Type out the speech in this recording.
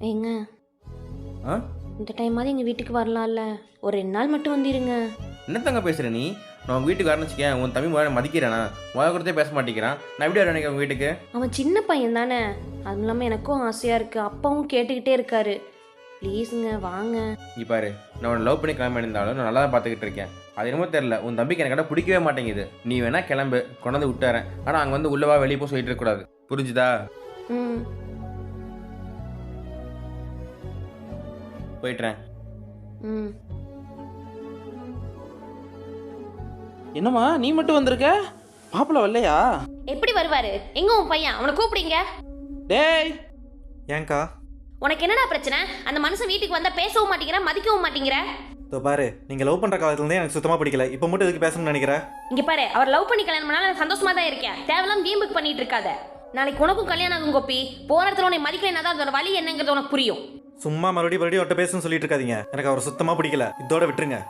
ஏங்க. ஆ? இந்த டைமாவது எங்கள் வீட்டுக்கு வரலாம்ல. ஒரு ரெண்டு நாள் மட்டும் வந்துருங்க. என்னத்தங்க பேசுகிற நீ? நான் உங்கள் வீட்டுக்கு வரேன்னு வச்சுக்கேன் உன் தம்பி முதல்ல மதிக்கிறேனா? முதல்ல கொடுத்தே பேச மாட்டேங்கிறான். நான் எப்படி வரேன் உங்கள் வீட்டுக்கு அவன் சின்ன பையன் தானே. அதுவும் இல்லாமல் எனக்கும் ஆசையாக இருக்குது அப்பாவும் கேட்டுக்கிட்டே இருக்காரு. ப்ளீஸுங்க வாங்க. இங்க பாரு நான் உன்னை லவ் பண்ணி கிளம்பி இருந்தாலும் நான் நல்லா தான் பார்த்துக்கிட்டு இருக்கேன். அது என்னமோ தெரில உன் தம்பிக்கு எனக்கு பிடிக்கவே மாட்டேங்குது. நீ வேணா கிளம்பு கொண்டாந்து விட்டுறேன். ஆனால் அங்கே வந்து உள்ளவா வெளியே போய் சொல்லிட்டு இருக்கக்கூடாது. புரிஞ்சுதா? ம். போயிட்டுறேன். ம். என்னம்மா நீ மட்டும் வந்திருக்க? மாப்பிள்ள வரலையா? எப்படி வருவாரு? எங்க உன் பையன்? அவனை கூப்பிடுங்க. டேய்! ஏன்க்கா உனக்கு என்னடா பிரச்சனை? அந்த மனுஷன் வீட்டுக்கு வந்தா பேசவும் மாட்டேங்கிற மதிக்கவும் மாட்டேங்கிற? இதோ பாரு நீங்கள் லவ் பண்ணுற காலத்துலேருந்தே எனக்கு சுத்தமாக பிடிக்கல. இப்போ மட்டும் எதுக்கு பேசணும்னு நினைக்கிறேன் இங்க பாரு அவர் லவ் பண்ணி கல்யாணம் பண்ணாலும் நான் சந்தோஷமா தான் இருக்கேன். தேவையில்லாம வீம்புக்கு பண்ணிட்டு இருக்காத. நாளைக்கு உனக்கும் கல்யாணம் ஆகும் கோப்பி போற இடத்துல உன்னை மதிக்கலைன்னா தான் அதோட வழி என்னங்கிறது உனக்கு புரியும். சும்மா மறுபடியும் மறுபடியும் அவர்கிட்ட பேசணும்னு சொல்லிட்டு இருக்காதீங்க. எனக்கு அவர் சுத்தமாக பிடிக்கல. இதோட விட்டுருங்க.